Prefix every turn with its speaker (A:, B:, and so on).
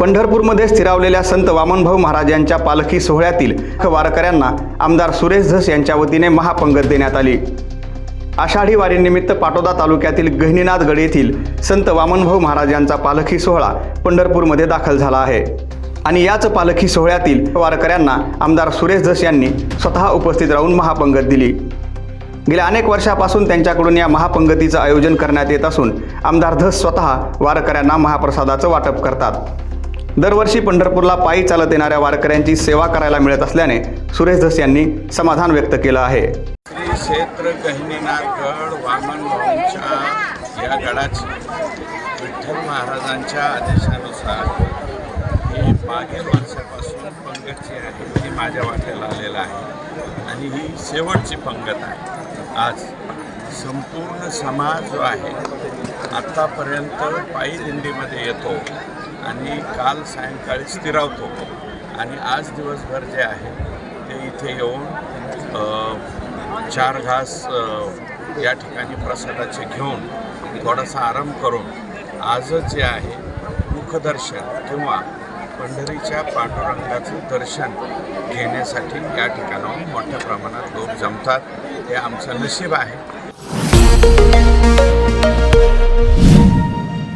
A: पंढरपूरमध्ये स्थिरावलेल्या संत वामनभाऊ महाराज यांच्या पालखी सोहळ्यातील वारकऱ्यांना आमदार सुरेश धस यांच्या वतीने महापंगत देण्यात आली. आषाढी वारीनिमित्त पाटोदा तालुक्यातील गहिनीनाथ गड येथील संत वामनभाऊ महाराज यांचा पालखी सोहळा पंढरपूरमध्ये दाखल झाला आहे. आणि याच पालखी सोहळ्यातील वारकऱ्यांना आमदार सुरेश धस यांनी स्वतः उपस्थित राहून महापंगत दिली. गेल्या अनेक वर्षापासून त्यांच्याकडून या महापंगतीचं आयोजन करण्यात येत असून आमदार धस स्वतः वारकऱ्यांना महाप्रसादाचं वाटप करतात. दरवर्षी पंढरपूरला पायी चालत येणाऱ्या वारकऱ्यांची सेवा करायला मिळत असल्याने सुरेश धस यांनी समाधान व्यक्त केलं आहे.
B: श्री क्षेत्र गहिनीनाथ गड वामन या गडाची विठ्ठल महाराजांच्या आदेशानुसार ही मागील वर्षापासून पंगतची आहे ही माझ्या वाट्याला आलेलं आहे आणि ही शेवटची पंगत आहे. आज संपूर्ण समाज जो आहे आत्तापर्यंत पायी दिंडीमध्ये येतो. आणि काल सायंकाळी स्थिरावतो. आणि आज दिवसभर जे आहे ते इथे येऊन चार घास या ठिकाणी प्रसादाचे घेऊन थोडासा आराम करून आजच जे आहे मुखदर्शन किंवा पंढरीच्या पांडुरंगाचं दर्शन घेण्यासाठी या ठिकाणाहून मोठ्या प्रमाणात लोक जमतात. हे आमचं नशीब आहे.